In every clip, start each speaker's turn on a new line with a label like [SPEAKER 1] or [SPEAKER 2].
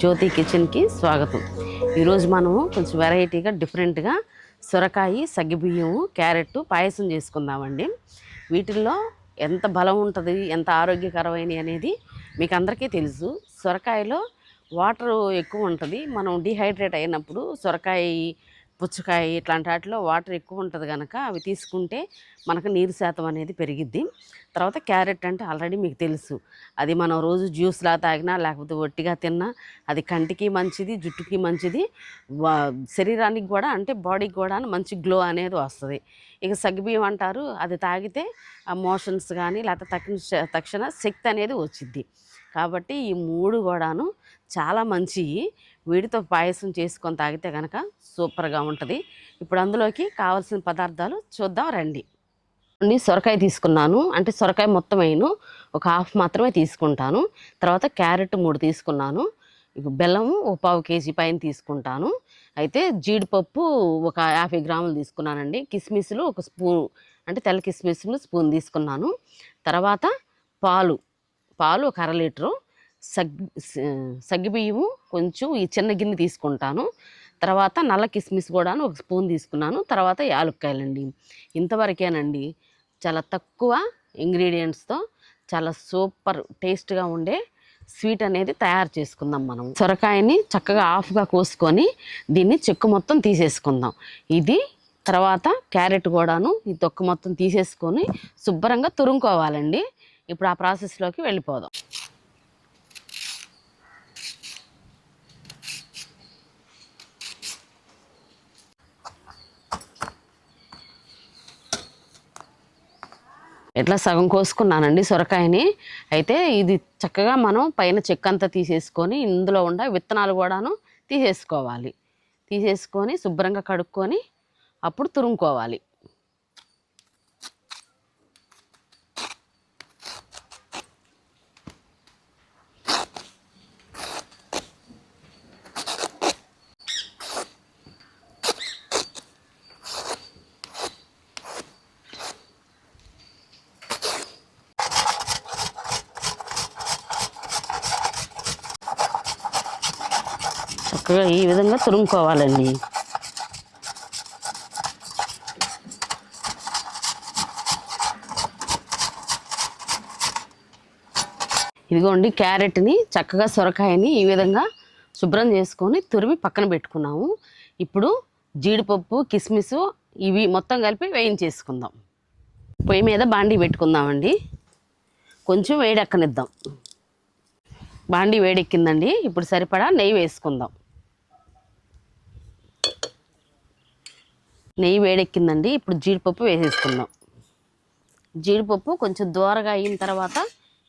[SPEAKER 1] జ్యోతి కిచెన్కి స్వాగతం. ఈరోజు మనము కొంచెం వెరైటీగా డిఫరెంట్గా సొరకాయ సగ్గిబియ్యము క్యారెట్ పాయసం చేసుకుందామండి. వీటిల్లో ఎంత బలం ఉంటుంది ఎంత ఆరోగ్యకరమైన అనేది మీకు అందరికీ తెలుసు. సొరకాయలో వాటర్ ఎక్కువ ఉంటుంది. మనం డిహైడ్రేట్ అయినప్పుడు సొరకాయ పుచ్చకాయ ఇట్లాంటి వాటిలో వాటర్ ఎక్కువ ఉంటుంది కనుక అవి తీసుకుంటే మనకు నీరు శాతం అనేది పెరిగిద్ది. తర్వాత క్యారెట్ అంటే ఆల్రెడీ మీకు తెలుసు. అది మనం రోజు జ్యూస్లా తాగినా లేకపోతే ఒట్టిగా తిన్నా అది కంటికి మంచిది జుట్టుకి మంచిది వా- శరీరానికి కూడా అంటే బాడీకి కూడా మంచి గ్లో అనేది వస్తుంది. ఇక సగ్గుబియ్యం అంటారు అది తాగితే ఆ మోషన్స్ కానీ లేకపోతే తక్షణ తక్షణ శక్తి అనేది వచ్చిద్ది. కాబట్టి ఈ మూడు కూడాను చాలా మంచివి వీడితో పాయసం చేసుకొని తాగితే కనుక సూపర్గా ఉంటుంది. ఇప్పుడు అందులోకి కావాల్సిన పదార్థాలు చూద్దాం రండి. అండి సొరకాయ తీసుకున్నాను. అంటే సొరకాయ మొత్తం అయిన. ఒక హాఫ్ మాత్రమే తీసుకుంటాను. తర్వాత క్యారెట్ మూడు తీసుకున్నాను. బెల్లం ఒక పావు కేజీ పైన తీసుకుంటాను. అయితే జీడిపప్పు ఒక యాభై గ్రాములు తీసుకున్నానండి. కిస్మిస్లు ఒక స్పూన్ అంటే తెల్ల కిస్మిస్లు స్పూన్ తీసుకున్నాను. తర్వాత పాలు పాలు ఒక అర లీటరు. సగ్ సగ్గిబియ్యము కొంచెం ఈ చిన్న గిన్నె తీసుకుంటాను. తర్వాత నల్ల కిస్మిస్ కూడాను ఒక స్పూన్ తీసుకున్నాను. తర్వాత యాలుక్కాయలండి. ఇంతవరకేనండి చాలా తక్కువ ఇంగ్రీడియంట్స్తో చాలా సూపర్ టేస్ట్గా ఉండే స్వీట్ అనేది తయారు చేసుకుందాం మనం. సొరకాయని చక్కగా ఆఫ్గా కోసుకొని దీన్ని చెక్కు మొత్తం తీసేసుకుందాం. ఇది తర్వాత క్యారెట్ కూడాను ఈ తొక్కు మొత్తం తీసేసుకొని శుభ్రంగా తురుముకోవాలండి. ఇప్పుడు ఆ ప్రాసెస్లోకి వెళ్ళిపోదాం. ఇట్లా సగం కోసుకున్నానండి సొరకాయని. అయితే ఇది చక్కగా మనం పైన చెక్క అంతా తీసేసుకొని ఇందులో ఉండే విత్తనాలు కూడాను తీసేసుకోవాలి. తీసేసుకొని శుభ్రంగా కడుక్కొని అప్పుడు తురుముకోవాలి. చక్కగా ఈ విధంగా తురుముకోవాలండి. ఇదిగోండి క్యారెట్ని చక్కగా సొరకాయని ఈ విధంగా శుభ్రం చేసుకొని తురిమి పక్కన పెట్టుకున్నాము. ఇప్పుడు జీడిపప్పు కిస్మిస్ ఇవి మొత్తం కలిపి వేయించేసుకుందాం. పొయ్యి మీద బాండీ పెట్టుకుందామండి. కొంచెం వేడెక్కనిద్దాం. బాండీ వేడెక్కిందండి. ఇప్పుడు సరిపడా నెయ్యి వేసుకుందాం. నెయ్యి వేడెక్కిందండి. ఇప్పుడు జీడిపప్పు వేసేసుకుందాం. జీడిపప్పు కొంచెం దూరగా అయిన తర్వాత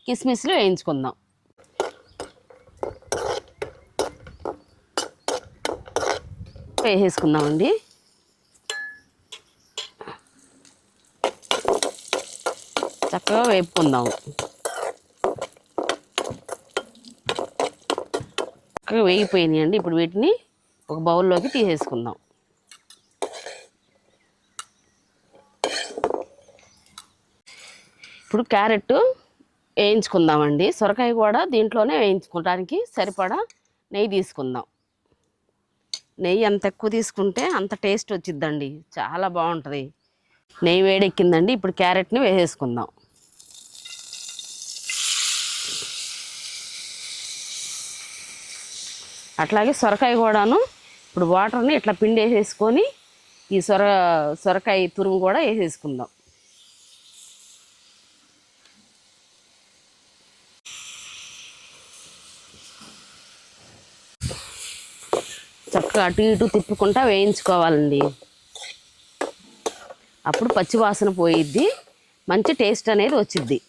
[SPEAKER 1] కిస్మిస్లు వేయించుకుందాం. వేసేసుకుందామండి. చక్కగా వేపుకుందాం. చక్కగా వేగిపోయినాయండి. ఇప్పుడు వీటిని ఒక బౌల్లోకి తీసేసుకుందాం. ఇప్పుడు క్యారెట్ వేయించుకుందామండి. సొరకాయ కూడా దీంట్లోనే వేయించుకోవడానికి సరిపడా నెయ్యి తీసుకుందాం. నెయ్యి ఎంత ఎక్కువ తీసుకుంటే అంత టేస్ట్ వచ్చిద్దండి. చాలా బాగుంటుంది. నెయ్యి వేడెక్కిందండి. ఇప్పుడు క్యారెట్ని వేసేసుకుందాం. అట్లాగే సొరకాయ కూడాను ఇప్పుడు వాటర్ని ఇట్లా పిండి వేసేసుకొని ఈ సొర సొరకాయ తురుము కూడా వేసేసుకుందాం. చక్కగా అటు ఇటు తిప్పుకుంటా వేయించుకోవాలండి. అప్పుడు పచ్చివాసన పోయిద్ది మంచి టేస్ట్ అనేది వచ్చిద్ది.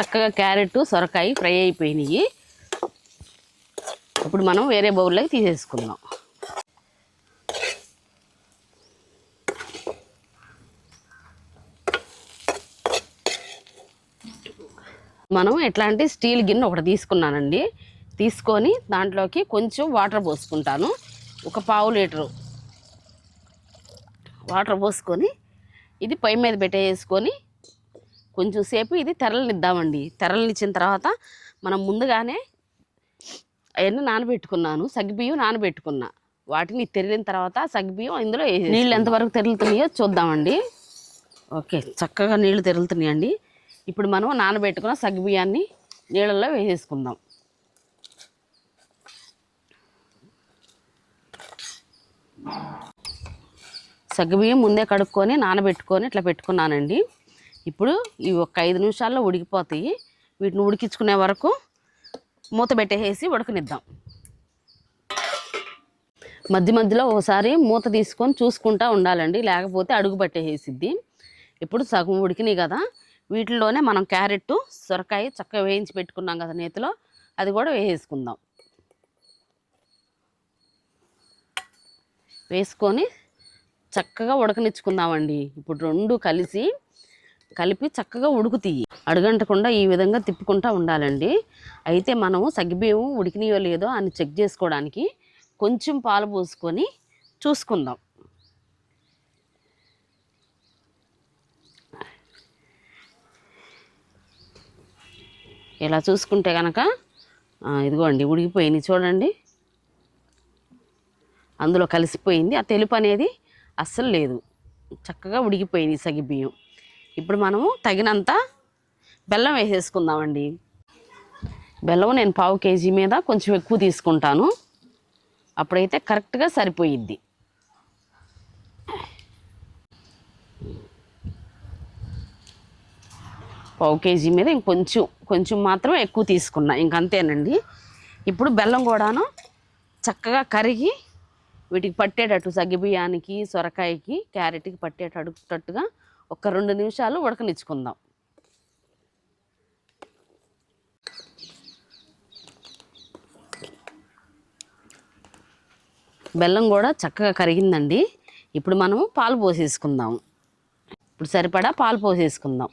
[SPEAKER 1] చక్కగా క్యారెట్ సొరకాయ ఫ్రై అయిపోయినాయి. ఇప్పుడు మనం వేరే బౌల్లోకి తీసేసుకుందాం. మనం ఎట్లాంటి స్టీల్ గిన్నె ఒకటి తీసుకున్నానండి. తీసుకొని దాంట్లోకి కొంచెం వాటర్ పోసుకుంటాను. ఒక పావు లీటరు వాటర్ పోసుకొని ఇది పై మీద పెట్టేసుకొని కొంచెం సేపు ఇది తెరలనిద్దామండి. తెరలనిచ్చిన తర్వాత మనం ముందుగానే అవన్నీ నానబెట్టుకున్నాను. సగ్గుబియ్యం నానబెట్టుకున్నా. వాటిని తెరిలిన తర్వాత సగ్గుబియ్యం ఇందులో నీళ్ళు ఎంతవరకు తెరులుతున్నాయో చూద్దామండి. ఓకే చక్కగా నీళ్ళు తెరులుతున్నాయండి. ఇప్పుడు మనం నానబెట్టుకున్న సగ్గుబియ్యాన్ని నీళ్ళల్లో వేసేసుకుందాం. సగ్గుబియ్యం ముందే కడుక్కొని నానబెట్టుకొని ఇట్లా పెట్టుకున్నానండి. ఇప్పుడు ఇవి ఒక ఐదు నిమిషాల్లో ఉడికిపోతాయి. వీటిని ఉడికించుకునే వరకు మూత పెట్టేసి ఉడకనిద్దాం. మధ్య మధ్యలో ఒకసారి మూత తీసుకొని చూసుకుంటా ఉండాలండి. లేకపోతే అడుగు పట్టేసిద్ది ఇప్పుడు సగం ఉడికినాయి కదా. వీటిలోనే మనం క్యారెట్ సొరకాయ చక్కగా వేయించి పెట్టుకున్నాం కదా నేతిలో. అది కూడా వేసేసుకుందాం. వేసుకొని చక్కగా ఉడకనిచ్చుకుందామండి. ఇప్పుడు రెండు కలిసి కలిపి చక్కగా ఉడుకుతాయి. అడుగంటకుండా ఈ విధంగా తిప్పుకుంటా ఉండాలండి. అయితే మనము సగ్గిబియ్యం ఉడికినాయో లేదో అని చెక్ చేసుకోవడానికి కొంచెం పాలు పోసుకొని చూసుకుందాం. ఇలా చూసుకుంటే కనుక ఇదిగోండి ఉడికిపోయింది చూడండి. అందులో కలిసిపోయింది. ఆ తెలుపు అనేది అస్సలు లేదు. చక్కగా ఉడికిపోయింది బియ్యం. ఇప్పుడు మనము తగినంత బెల్లం వేసేసుకుందామండి. బెల్లం నేను పావు కేజీ మీద కొంచెం ఎక్కువ తీసుకుంటాను. అప్పుడైతే కరెక్ట్గా సరిపోయిద్ది. పావు కేజీ మీద ఇంకొంచెం కొంచెం మాత్రమే ఎక్కువ తీసుకున్నా. ఇంకంతేనండి ఇప్పుడు బెల్లం కూడాను చక్కగా కరిగి వీటికి పట్టేటట్టు సగ్గిబియ్యానికి సొరకాయకి క్యారెట్కి పట్టేటట్టుగా ఒక రెండు నిమిషాలు ఉడకనిచ్చుకుందాం. బెల్లం కూడా చక్కగా కరిగిందండి. ఇప్పుడు మనము పాలు పోసేసుకుందాం. ఇప్పుడు సరిపడా పాలు పోసేసుకుందాం.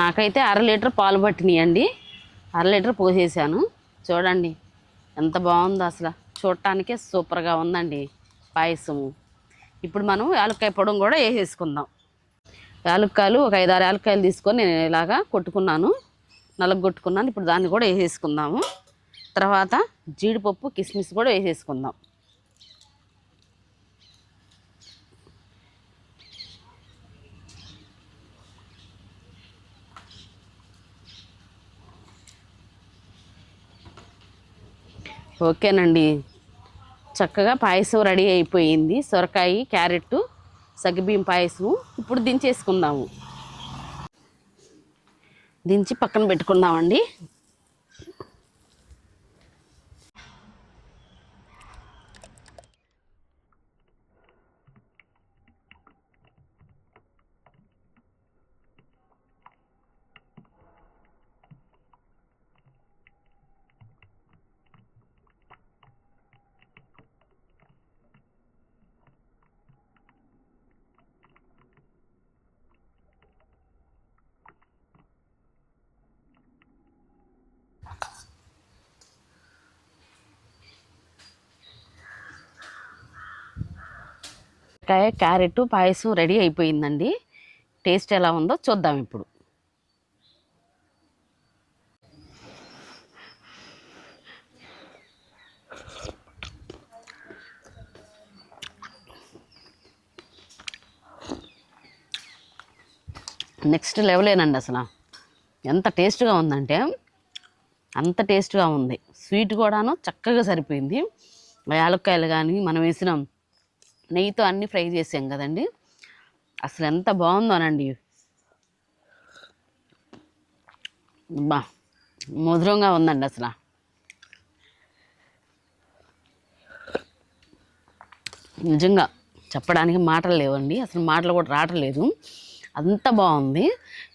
[SPEAKER 1] నాకైతే అర లీటర్ పాలు పట్టినాయండి. అర లీటర్ పోసేసాను. చూడండి ఎంత బాగుందో అసలు. చూడటానికే సూపర్గా ఉందండి పాయసము. ఇప్పుడు మనం యాలక్కాయ పొడం కూడా వేసేసుకుందాం. యాలక్కాయలు ఒక ఐదు ఆరు యాలక్కాయలు తీసుకొని నేను ఇలాగా కొట్టుకున్నాను. నలగొట్టుకున్నాను. ఇప్పుడు దాన్ని కూడా వేసేసుకుందాము. తర్వాత జీడిపప్పు కిస్మిస్ కూడా వేసేసుకుందాం. ఓకేనండి. చక్కగా పాయసం రెడీ అయిపోయింది. సొరకాయ క్యారెట్ సగ్గుబియ్యం పాయసం ఇప్పుడు దించేసుకుందాము. దించి పక్కన పెట్టుకుందామండి. కాయ క్యారెట్ పాయసం రెడీ అయిపోయిందండి. టేస్ట్ ఎలా ఉందో చూద్దాం ఇప్పుడు. నెక్స్ట్ లెవెలేనండి అసలు. ఎంత టేస్ట్గా ఉందంటే అంత టేస్ట్గా ఉంది. స్వీట్ కూడాను చక్కగా సరిపోయింది. యాలక్కాయలు కానీ మనం వేసిన నెయ్యితో అన్నీ ఫ్రై చేసాం కదండి. అసలు ఎంత బాగుందోనండి బా మధురంగా ఉందండి అసలు. నిజంగా చెప్పడానికి మాటలు లేవండి అసలు మాటలు కూడా రావట్లేదు. అంత బాగుంది.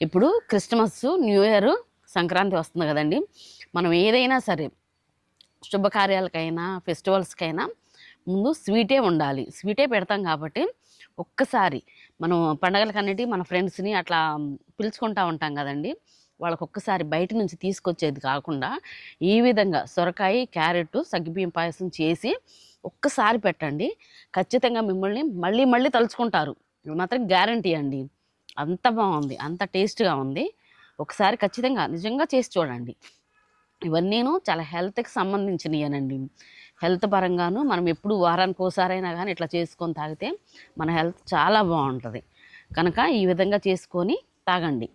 [SPEAKER 1] ఇప్పుడు క్రిస్మస్ న్యూ ఇయర్ సంక్రాంతి వస్తుంది కదండి. మనం ఏదైనా సరే శుభకార్యాలకైనా ఫెస్టివల్స్కైనా ముందు స్వీటే ఉండాలి. స్వీటే పెడతాం కాబట్టి ఒక్కసారి మనం పండగలకన్నిటి మన ఫ్రెండ్స్ని అట్లా పిలుచుకుంటా ఉంటాం కదండి. వాళ్ళకి ఒక్కసారి బయట నుంచి తీసుకొచ్చేది కాకుండా ఈ విధంగా సొరకాయ క్యారెట్ సగ్గిబియ్యం పాయసం చేసి ఒక్కసారి పెట్టండి. ఖచ్చితంగా మిమ్మల్ని మళ్ళీ మళ్ళీ తలుచుకుంటారు. మాత్రం గ్యారంటీ అండి. అంత బాగుంది. అంత టేస్ట్గా ఉంది. ఒకసారి ఖచ్చితంగా నిజంగా చేసి చూడండి. ఇవన్నీను చాలా హెల్త్కి సంబంధించినవేనండి హెల్త్ పరంగాను మనం ఎప్పుడు వారానికి ఒకసారైనా కానీ ఇట్లా చేసుకొని తాగితే మన హెల్త్ చాలా బాగుంటుంది. కనుక ఈ విధంగా చేసుకొని తాగండి.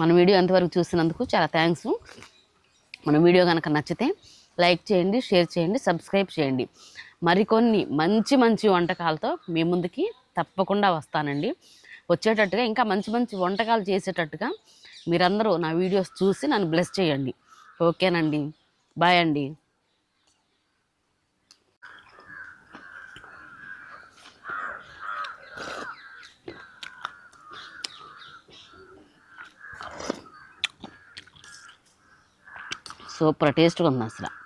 [SPEAKER 1] మన వీడియో ఎంతవరకు చూసినందుకు చాలా థ్యాంక్స్. మన వీడియో కనుక నచ్చితే లైక్ చేయండి షేర్ చేయండి సబ్స్క్రైబ్ చేయండి. మరికొన్ని మంచి మంచి వంటకాలతో మీ ముందుకి తప్పకుండా వస్తానండి. వచ్చేటట్టుగా ఇంకా మంచి మంచి వంటకాలు చేసేటట్టుగా మీరందరూ నా వీడియోస్ చూసి నన్ను బ్లెస్ చేయండి. ఓకేనండి. బాయ్ అండి. సూపర్ టేస్ట్గా ఉంది అసలు.